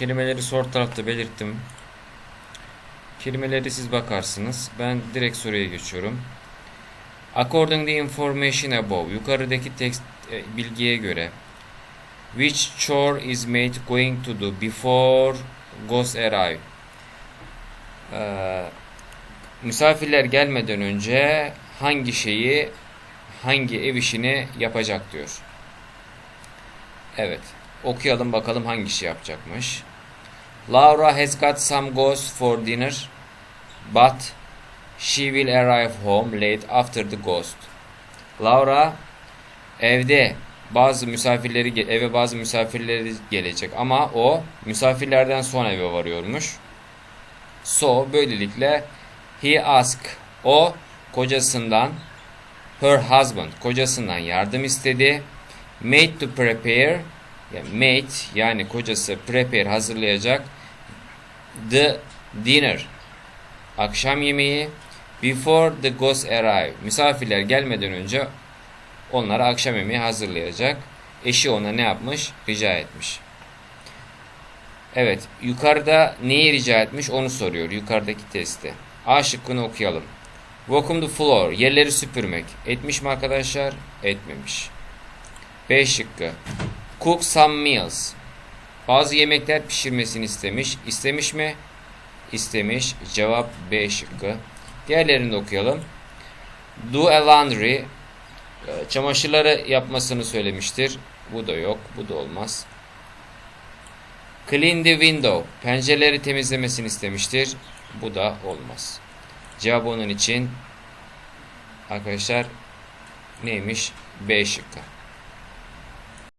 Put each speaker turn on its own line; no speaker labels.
Kelimeleri sol tarafta belirttim. Kelimeleri siz bakarsınız. Ben direkt soruya geçiyorum. According to information above, yukarıdaki tekst e, bilgiye göre which chore is mate going to do before ghost arrive? Ee, misafirler gelmeden önce hangi şeyi, hangi ev işini yapacak diyor. Evet. Okuyalım bakalım hangi işi yapacakmış. Laura has got some ghosts for dinner, but she will arrive home late after the ghost. Laura evde bazı misafirleri eve bazı misafirleri gelecek ama o misafirlerden sonra eve varıyormuş. So böylelikle he ask o kocasından her husband kocasından yardım istedi. Made to prepare yani mate yani kocası prepare hazırlayacak the dinner akşam yemeği before the ghost arrive misafirler gelmeden önce onlara akşam yemeği hazırlayacak. Eşi ona ne yapmış? Rica etmiş. Evet, yukarıda neyi rica etmiş onu soruyor yukarıdaki testi. A şıkkını okuyalım. Vacuum the floor, yerleri süpürmek. Etmiş mi arkadaşlar? Etmemiş. B şıkkı. Cook some meals. Bazı yemekler pişirmesini istemiş. İstemiş mi? İstemiş. Cevap B şıkkı. Diğerlerini de okuyalım. Do a laundry. e, Çamaşırları yapmasını söylemiştir. Bu da yok. Bu da olmaz. Clean the window. Pencereleri temizlemesini istemiştir. Bu da olmaz. Cevap onun için arkadaşlar neymiş? B şıkkı.